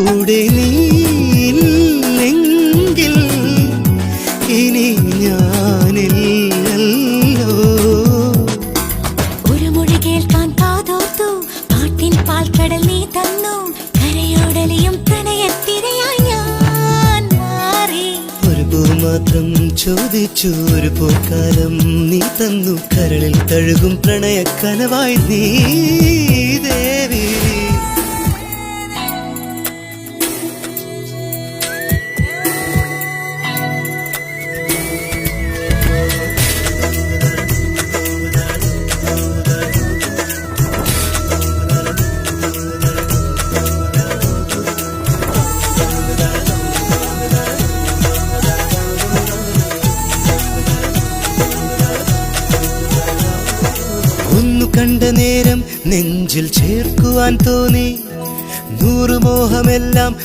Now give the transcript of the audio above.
കൂടെ നീല്ലെങ്കിൽ ഇനി ഞാനില്ലല്ലോ. ഒരു മൊഴി കേൾക്കാൻ കാതോർത്തു. പാട്ടിൻ പാൽക്കടൽ നീ തന്നു. കരയോടലിയും പ്രണയത്തിരയായി ഞാൻ മാറി. ഒരു പൂ മാത്രം ചോദിച്ചു ഒരു പൂക്കാലം നീ തന്നു. കരളിൽ തഴുകും പ്രണയക്കനവായി നീ. കണ്ട നേരം നെഞ്ചിൽ ചേർക്കുവാൻ തോന്നി. നൂറു മോഹമെല്ലാം